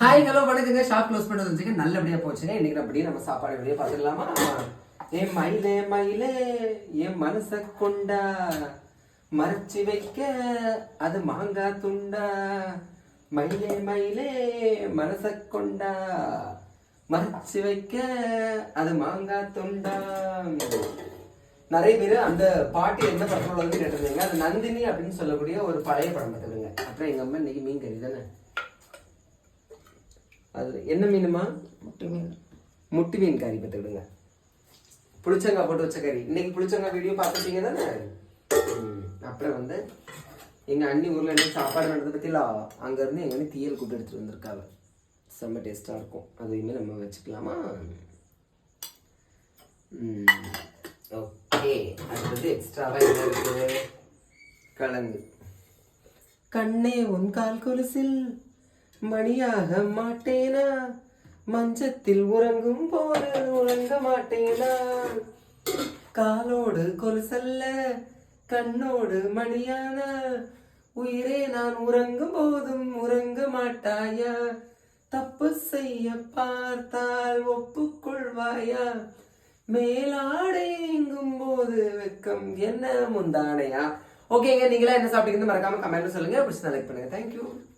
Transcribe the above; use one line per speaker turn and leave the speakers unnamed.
Hi hello வணக்கங்க. Shop close பண்ணது வந்துச்சுங்க. நல்லபடியா போச்சுங்க இன்னைக்கு அப்படியே நம்ம சாப்பாடு வெளியே பார்த்துடலாமா? என் மயிலே மயிலே என் மனச கொண்டா மறைச்சி வைக்க அது மாங்காய் துண்டா. மயிலே மயிலே மனச கொண்டா மறைச்சி வைக்க அது மாங்காய் துண்டா. நிறைய பேர் அந்த பாட்டு என்ன படத்துல வந்து கேட்டிருந்தீங்க. அது நந்தினி அப்படின்னு சொல்லக்கூடிய ஒரு பழைய படம் பார்த்துருங்க அப்புறம் எங்க அம்மா இன்னைக்கு மீன் கறி தானே? அது என்ன மீனுமா?
முட்டை மீன்
முட்டி மீன் கறி பார்த்துக்கிடுங்க புளிச்சங்காய் போட்டு வச்ச கறி. இன்னைக்கு புளிச்சங்காய் வீடியோ பார்த்துட்டீங்க தானே. அப்புறம் வந்து எங்க அண்ணி ஊர்ல என்ன சாப்பாடு நடந்தது பத்தில? அங்க இருந்து எங்க அண்ணி தீயல் கூட்டு எடுத்துட்டு வந்திருக்காங்க. செம்ம டேஸ்டா இருக்கும். அதையுமே நம்ம வச்சுக்கலாமா? ஓகே அடுத்தது எக்ஸ்ட்ராவா என்ன இருக்கு கிழங்கு. கண்ணே உன் கால் கொலுசில். மணியாக மாட்டேனா? மஞ்சத்தில் உறங்கும் போது உறங்க மாட்டேனா? காலோடு கொலுசல்ல கண்ணோடு மணியானா? உயிரே நான் உறங்கும் போதும் உறங்க மாட்டாயா? தப்பு செய்ய பார்த்தால் ஒப்புக்கொள்வாயா? மேலாடை எங்கும் போது வெக்கம் என்ன முந்தானையா? ஓகேங்க நீங்களா என்ன சாப்பிட்டீங்கன்னு மறக்காம கமெண்ட்ல சொல்லுங்க. பிடிச்சா லைக் பண்ணுங்க. தேங்க்யூ